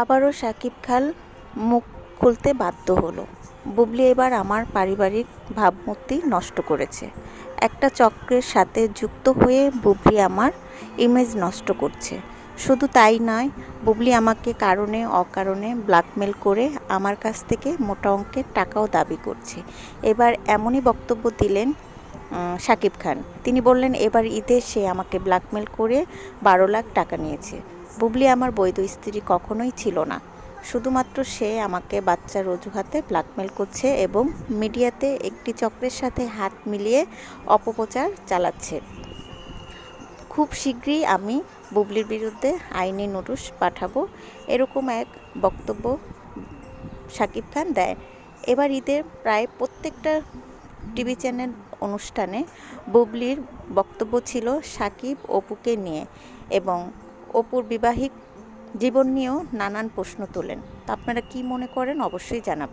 আবারও সাকিব খান মুখ খুলতে বাধ্য হলো। বুবলি এবার আমার পারিবারিক ভাবমূর্তি নষ্ট করেছে। একটা চক্রের সাথে যুক্ত হয়ে বুবলি আমার ইমেজ নষ্ট করছে। শুধু তাই নয়, বুবলি আমাকে কারণে অকারণে ব্ল্যাকমেল করে আমার কাছ থেকে মোটা অঙ্কের টাকাও দাবি করছে। এবার এমনই বক্তব্য দিলেন শাকিব খান। তিনি বললেন, এবার ঈদে সে আমাকে ব্ল্যাকমেল করে বারো লাখ টাকা নিয়েছে। বুবলি আমার বৈধ স্ত্রী কখনোই ছিল না। শুধুমাত্র সে আমাকে বাচ্চার অজুহাতে ব্ল্যাকমেল করছে এবং মিডিয়াতে একটি চক্রের সাথে হাত মিলিয়ে অপপ্রচার চালাচ্ছে। খুব শীঘ্রই আমি বুবলির বিরুদ্ধে আইনি নোটিশ পাঠাবো, এরকম এক বক্তব্য শাকিব খান দেয়। এবার ঈদের প্রায় প্রত্যেকটা টিভি চ্যানেল অনুষ্ঠানে বুবলির বক্তব্য ছিল সাকিব অপুকে নিয়ে এবং অপুর বিবাহিক জীবন নিয়েও নানান প্রশ্ন তোলেন। আপনারা কি মনে করেন? অবশ্যই জানাবেন।